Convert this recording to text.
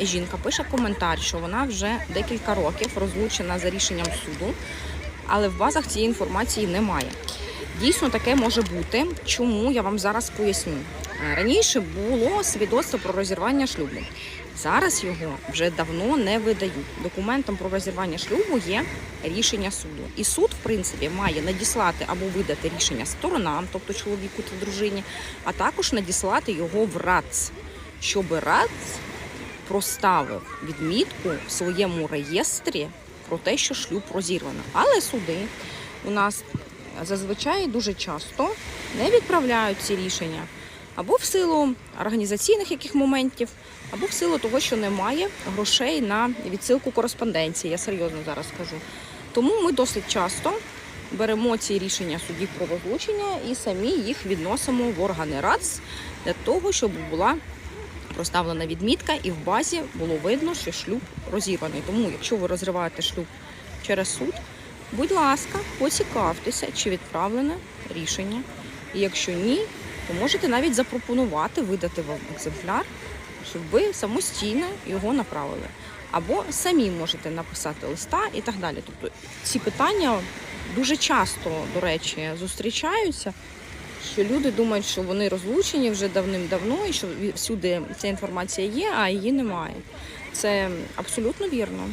жінка пише коментар, що вона вже декілька років розлучена за рішенням суду, але в базах цієї інформації немає. Дійсно, таке може бути. Чому я вам зараз поясню? Раніше було свідоцтво про розірвання шлюбу. Зараз його вже давно не видають. Документом про розірвання шлюбу є рішення суду. І суд, в принципі, має надіслати або видати рішення сторонам, тобто чоловіку та дружині, а також надіслати його в РАЦ, щоб РАЦ проставив відмітку в своєму реєстрі про те, що шлюб розірвано. Але суди у нас зазвичай дуже часто не відправляють ці рішення або в силу організаційних яких моментів, або в силу того, що немає грошей на відсилку кореспонденції. Я серйозно зараз кажу. Тому ми досить часто беремо ці рішення судів про розлучення і самі їх відносимо в органи РАЦ для того, щоб була проставлена відмітка, і в базі було видно, що шлюб розірваний. Тому, якщо ви розриваєте шлюб через суд, будь ласка, поцікавтеся, чи відправлене рішення. І якщо ні, то можете навіть запропонувати видати вам екземпляр, щоб ви самостійно його направили. Або самі можете написати листа і так далі. Тобто ці питання дуже часто, до речі, зустрічаються що люди думають, що вони розлучені вже давним-давно, і що всюди ця інформація є, а її немає. Це абсолютно вірно.